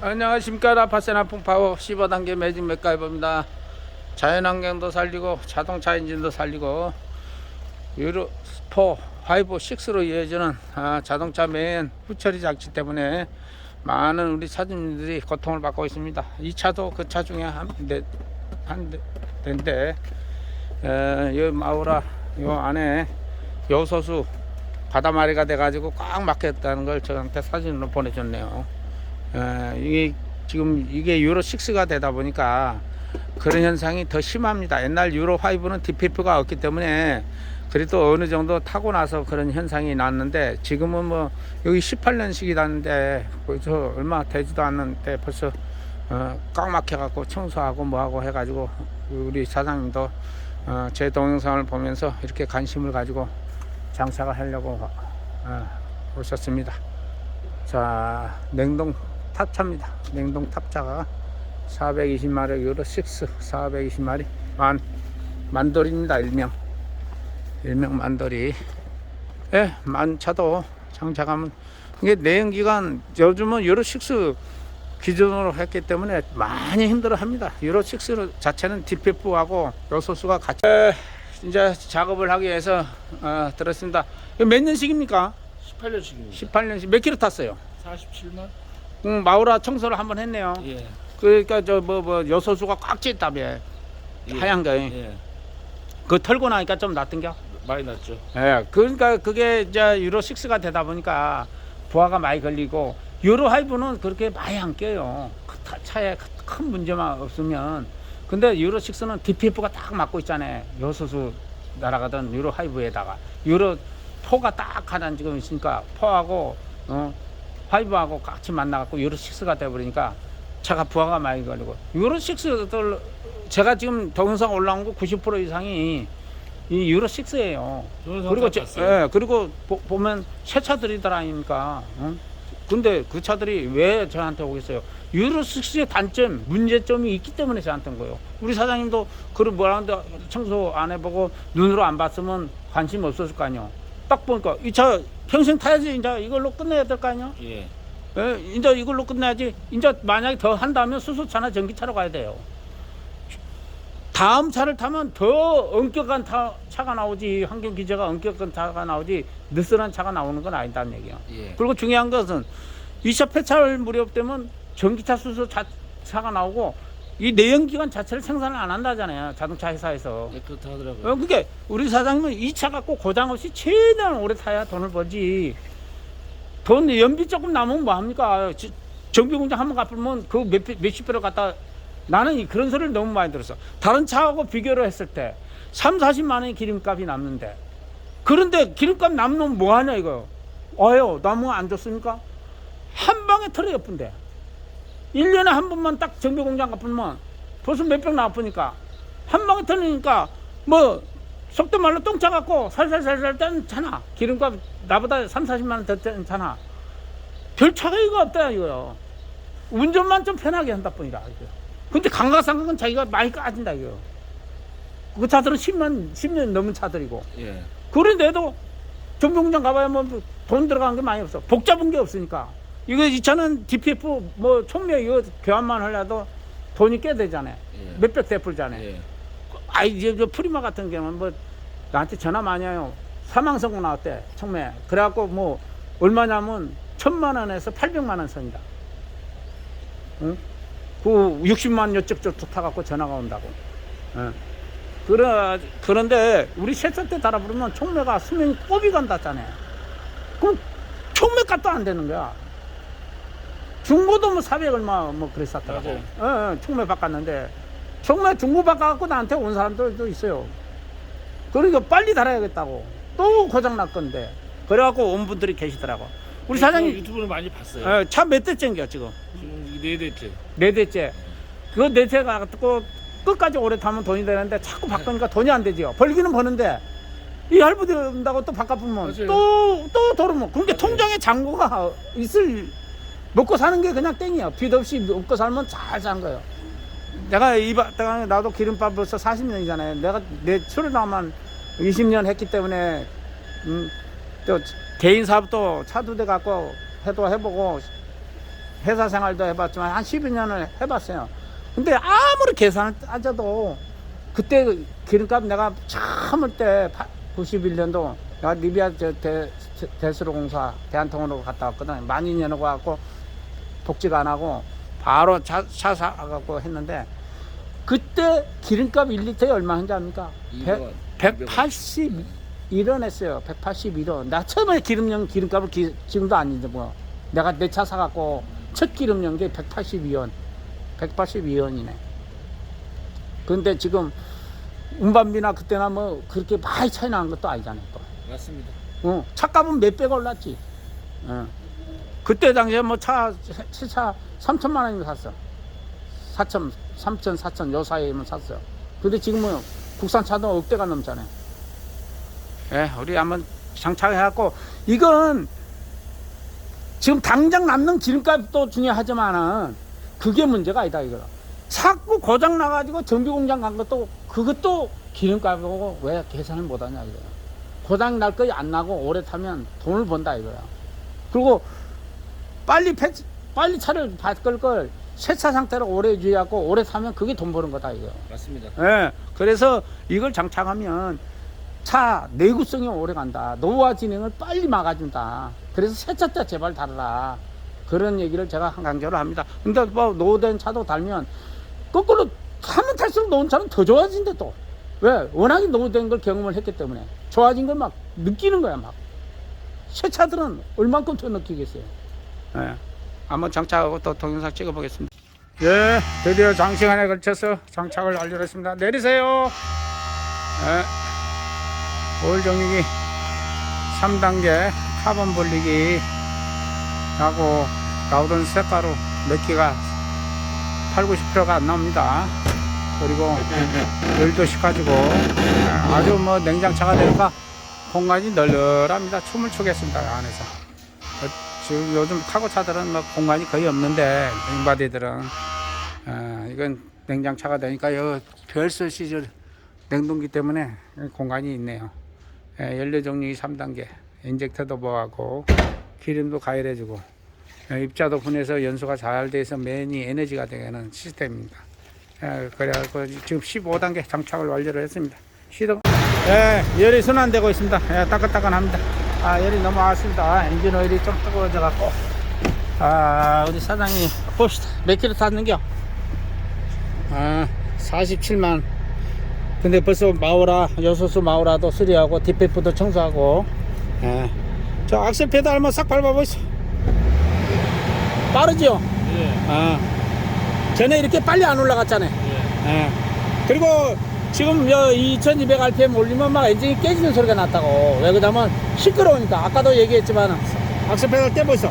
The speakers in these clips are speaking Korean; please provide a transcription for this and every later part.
안녕하십니까. 라파세나 풍파워 15단계 매직 맥가이버입니다. 자연환경도 살리고 자동차 엔진도 살리고 유로 4, 5, 6로 이어지는 아, 자동차 매연 후처리 장치 때문에 많은 우리 차주님들이 고통을 받고 있습니다. 이 차도 그 차 중에 한, 대, 한 대, 대인데 에, 이 마우라 요 안에 요소수 바다마리가 돼가지고 꽉 막혔다는 걸 저한테 사진으로 보내줬네요 에, 이게 지금 이게 유로 6가 되다 보니까 그런 현상이 더 심합니다. 옛날 유로 5는 DPF가 없기 때문에 그래도 어느 정도 타고 나서 그런 현상이 났는데 지금은 뭐 여기 18년식이라는데 벌써 얼마 되지도 않는데 벌써 어, 꽉 막혀갖고 청소하고 뭐하고 해가지고 우리 사장님도 어, 제 동영상을 보면서 이렇게 관심을 가지고 장사를 하려고 어, 오셨습니다. 자 냉동 탑차입니다. 냉동 탑차가 420마력 유로 6 420마리 만 만돌입니다. 일명 일명 만돌이 예 만차도 장착하면 이게 내연기관 요즘은 유로 6 기준으로 했기 때문에 많이 힘들어합니다. 유로 6 자체는 DPF하고 요소수가 같이 에, 이제 작업을 하기 위해서 어, 들었습니다. 몇 년식입니까? 18년씩입니다. 18년씩 몇 킬로 탔어요? 47만? 음, 마우라 청소를 한번 했네요. 예. 그러니까 저 뭐뭐 요소수가 꽉 찼다며 예. 하얀 거. 예. 그 털고 나니까 좀 낫던겨. 많이 났죠. 예. 그러니까 그게 이제 유로 6가 되다 보니까 부하가 많이 걸리고 유로 하이브는 그렇게 많이 안 껴요. 그 타- 차에 큰 문제만 없으면. 근데 유로 6는 DPF가 딱 맞고 있잖아요. 요소수 날아가던 유로 하이브에다가 유로 4가 딱 하나 지금 있으니까 4하고 어, 하이브하고 같이 만나갖고 유로 6가 돼버리니까 차가 부하가 많이 걸리고 유로 6들 제가 지금 동영상 올라온 거 90% 이상이 이 유로 6예요. 그리고 저, 예, 그리고 보, 면새 차들이들 아닙니까? 어? 근데 그 차들이 왜 저한테 오겠어요? 유로 6의 단점, 문제점이 있기 때문에 저한테 온 거예요. 우리 사장님도 그런 뭐라는데 청소 안 해보고 눈으로 안 봤으면 관심 없었을 거 아니요. 딱 보니까 이 차 평생 타야지 이제 이걸로 끝내야 될 거 아니요. 예. 예, 이제 이걸로 끝내야지. 이제 만약에 더 한다면 수소차나 전기차로 가야 돼요. 다음 차를 타면 더 엄격한 타, 차가 나오지 환경 규제가 엄격한 차가 나오지 느슨한 차가 나오는 건 아니다는 얘기야. 예. 그리고 중요한 것은 2차 폐차를 무렵 되면 전기차 수소 자, 차가 나오고 이 내연기관 자체를 생산을 안 한다잖아요. 자동차 회사에서. 예, 그렇다 하더라고요. 어, 그게 우리 사장님은 이 차 갖고 고장 없이 최대한 오래 타야 돈을 벌지. 돈 연비 조금 남으면 뭐 합니까? 지- 정비 공장 한 번 갚으면 그 몇, 몇십 배를 갖다 나는 이 그런 소리를 너무 많이 들었어. 다른 차하고 비교를 했을 때 3, 40만 원의 기름값이 남는데 그런데 기름값 남으면 뭐 하냐 이거. 어요 남으면 안 좋습니까? 한 방에 털어 예쁜데. 1년에 한 번만 딱 정비 공장 갚으면 벌써 몇백 나쁘니까. 한 방에 털리니까 뭐 속도 말로 똥차 갖고 살살살살 떼잖아 기름값 나보다 3, 40만 원 더 떼잖아 별 차이가 없다 이거요. 운전만 좀 편하게 한다 뿐이다 이거. 근데 강가상각은 자기가 많이 까진다 이거. 그 차들은 10년 10년 넘은 차들이고. 예. 그런데도 정비공장 가봐야 뭐 돈 들어간 게 많이 없어. 복잡한 게 없으니까. 이거 이 차는 DPF 뭐 총매 이거 교환만 하려도 돈이 꽤 되잖아요. 예. 몇백 대풀잖아요. 예. 아이 이제 저 프리마 같은 경우는 뭐 나한테 전화 많이 해요. 사망 선고 나왔대 총매. 그래갖고 뭐 얼마냐면 천만 원에서 팔백만 원 선이다. 응? 그 60만 여쪽저쪽 타갖고 전화가 온다고. 예. 그러, 그런데 우리 세차 때 달아 부르면 총매가 수명이 꼬비 간다잖아요. 그럼 총매 값도 안 되는 거야. 중고도 뭐 400 얼마 뭐 그랬었더라고. 예, 예, 총매 바꿨는데 총매 중고 바꿔갖고 나한테 온 사람들도 있어요. 그러니까 빨리 달아야겠다고. 또 고장 났 건데. 그래갖고 온 분들이 계시더라고. 우리 사장님 유튜브를 많이 봤어요. 차몇 대째인겨 지금? 지금 이네 대째. 네 대째. 그거 네 대가 갖고 끝까지 오래 타면 돈이 되는데 자꾸 바꾸니까 돈이 안 되지요. 벌기는 버는데 이 할부 된다고 또 바꿔보면 맞아요. 또, 또 도르면. 그러니까 통장에 잔고가 있을, 먹고 사는 게 그냥 땡이야. 빚 없이 먹고 살면 잘 사는 거예요. 내가 이, 바- 내가 나도 기름밥 벌써 40년이잖아요. 내가 내 출연하면 20년 했기 때문에, 음, 또 개인 사업도 차도 돼 갖고 해도 해보고 회사 생활도 해봤지만 한 12년을 해봤어요. 근데 아무리 계산을 따져도 그때 그 기름값 내가 처음을 때 91년도 내가 리비아 대수로 공사 대한통으로 갔다 왔거든. 만 2년 하고 갖고 복지가 안 하고 바로 차, 차 사갖고 했는데 그때 기름값 1리터에 얼마 한지 압니까? 200원. 181원 했어요. 181원. 나 처음에 기름용 기름값을 기, 지금도 안 잊어먹어. 내가 내 차 사갖고 첫 기름용 게 182원. 182원이네. 근데 지금 운반비나 그때나 뭐 그렇게 많이 차이 나는 것도 아니잖아요. 또. 맞습니다. 어, 차값은 몇 배가 올랐지. 어. 그때 당시에 뭐 차, 차 3천만 원이면 샀어. 4천, 3천, 4천 요 사이에만 샀어. 근데 지금은 국산 차도 억대가 넘잖아요. 예, 우리 한번 장착해갖고, 이건 지금 당장 남는 기름값도 중요하지만은 그게 문제가 아니다, 이거. 자꾸 고장 나가지고 정비 공장 간 것도 그것도 기름값이고 왜 계산을 못 하냐, 이거야. 고장 날 거이 안 나고 오래 타면 돈을 번다 이거야. 그리고 빨리 폐, 빨리 차를 바꿀 걸 세차 상태로 오래 유지하고 오래 타면 그게 돈 버는 거다 이거. 맞습니다. 예. 그래서 이걸 장착하면 차 내구성이 오래 간다. 노후화 진행을 빨리 막아준다. 그래서 세차 때 제발 달아라. 그런 얘기를 제가 강조를 합니다. 근데 뭐 노후된 차도 달면 거꾸로 타면 탈수록 노은 차는 더 좋아진대 또. 왜? 워낙에 노후된 걸 경험을 했기 때문에 좋아진 걸 막 느끼는 거야 막. 새 차들은 얼만큼 더 느끼겠어요. 예. 한번 장착하고 또 동영상 찍어보겠습니다. 예, 드디어 장시간에 걸쳐서 장착을 완료했습니다. 내리세요. 예. 오일 정리기 3단계 카본 분리기 하고 나오던 색가루 몇 개가 8, 90%가 안 나옵니다. 그리고 열도 식가지고 아주 뭐 냉장차가 되니까 공간이 널널합니다. 춤을 추겠습니다 안에서. 어, 지금 요즘 카고 차들은 뭐 공간이 거의 없는데 윙바디들은 어, 이건 냉장차가 되니까 요 별서 시절 냉동기 때문에 공간이 있네요. 예, 연료 정리 3단계 인젝터도 뭐하고 기름도 가열해주고 예, 입자도 분해서 연소가 잘 돼서 맨이 에너지가 되는 시스템입니다. 예, 그래갖고 지금 15단계 장착을 완료를 했습니다. 시동, 예, 열이 순환되고 있습니다. 예, 따끈따끈합니다. 아, 열이 넘어왔습니다. 엔진 오일이 좀 뜨거워져 갖고. 아, 우리 사장님 봅시다. 몇 킬로 탔는겨? 아, 47만. 근데 벌써 마오라, 여소수 마오라도 수리하고 디페프도 청소하고. 예. 저 악셀 페달 한번 싹 밟아보시죠. 빠르죠? 예. 아. 전에 이렇게 빨리 안 올라갔잖아요. 예. 예. 그리고 지금 2200 rpm 올리면 막 엔진이 깨지는 소리가 났다고. 왜 그러냐면 시끄러우니까. 아까도 얘기했지만 악셀 페달 떼보있어.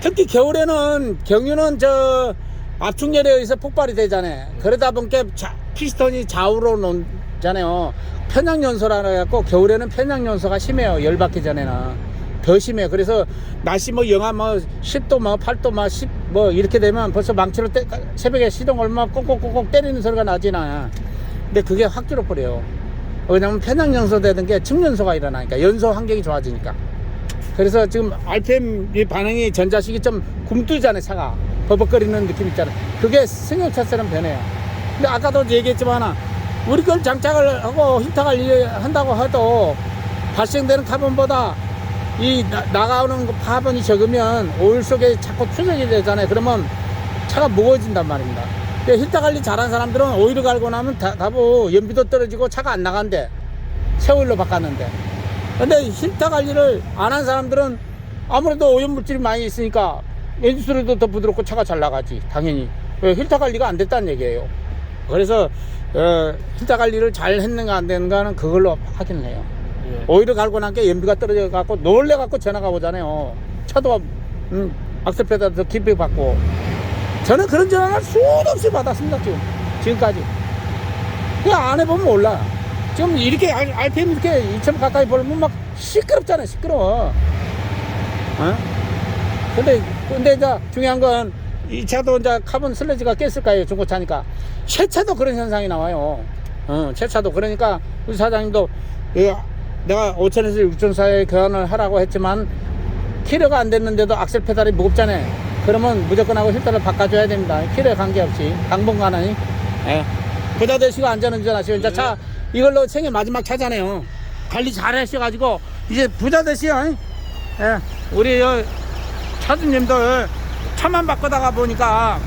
특히 겨울에는 경유는 저 압축열에 의해서 폭발이 되잖아요. 그러다 보니까 자- 피스톤이 좌우로 놓잖아요. 편향연소라 해갖고 겨울에는 편향연소가 심해요. 열 받기 전에는. 더 심해. 그래서 날씨 뭐 영하 뭐 10도 뭐 8도 뭐10 뭐 이렇게 되면 벌써 망치로 때, 새벽에 시동 얼마 꽁꽁꽁꽁 때리는 소리가 나지나. 근데 그게 확 줄어버려요. 왜냐면 편향 연소 되는 게 측연소가 일어나니까 연소 환경이 좋아지니까. 그래서 지금 RPM 이 반응이 전자식이 좀 굼뜨잖아요, 차가. 버벅거리는 느낌 있잖아요. 그게 승용차처럼 변해요. 근데 아까도 얘기했지만, 우리 걸 장착을 하고 히터 관리 한다고 해도 발생되는 카본보다 이 나, 나가오는 그 카본이 적으면 오일 속에 자꾸 추적이 되잖아요. 그러면 차가 무거워진단 말입니다. 히터 관리 잘한 사람들은 오일을 갈고 나면 다, 다보 연비도 떨어지고 차가 안 나간대. 새 오일로 바꿨는데. 근데 히터 관리를 안 한 사람들은 아무래도 오염물질이 많이 있으니까 엔진 소리도 더 부드럽고 차가 잘 나가지 당연히 왜 히터 관리가 안 됐다는 얘기예요 그래서 어, 히터 관리를 잘 했는가 안 됐는가는 그걸로 확인을 해요 예. 오일을 갈고 난 게 연비가 떨어져 갖고 놀래 갖고 전화가 오잖아요. 차도 음, 악셀 페달도 더 깊이 받고. 저는 그런 전화를 수도 없이 받았습니다 지금. 지금까지. 그냥 안 해보면 몰라. 지금 이렇게 RPM 이렇게 2천 가까이 벌면 막 시끄럽잖아요 시끄러워. 어? 근데 근데 이제 중요한 건 이 차도 이제 카본 슬러지가 깼을 거예요 중고차니까. 새 차도 그런 현상이 나와요. 어, 새 차도. 그러니까 우리 사장님도 예, 내가 5천에서 6천 사이에 교환을 하라고 했지만 키로가 안 됐는데도 악셀 페달이 무겁잖아요 그러면 무조건 하고 필터를 바꿔줘야 됩니다. 키로에 관계없이 당분간은 예. 부자 되시고 안전운전 하시고 이제 차 이걸로 생애 마지막 차잖아요. 관리 잘 하셔가지고 이제 부자 되시요. 예. 우리 여 차주님들 차만 바꾸다가 보니까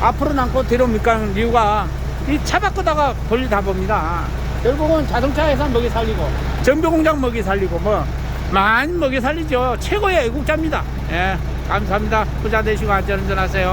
앞으로 남고 뒤로 못 가는 이유가 이 차 바꾸다가 볼일 다 봅니다. 결국은 자동차 회사 먹이 살리고 정비 공장 먹이 살리고 뭐 많이 먹이 살리죠. 최고의 애국자입니다. 예, 감사합니다. 부자 되시고 안전운전하세요.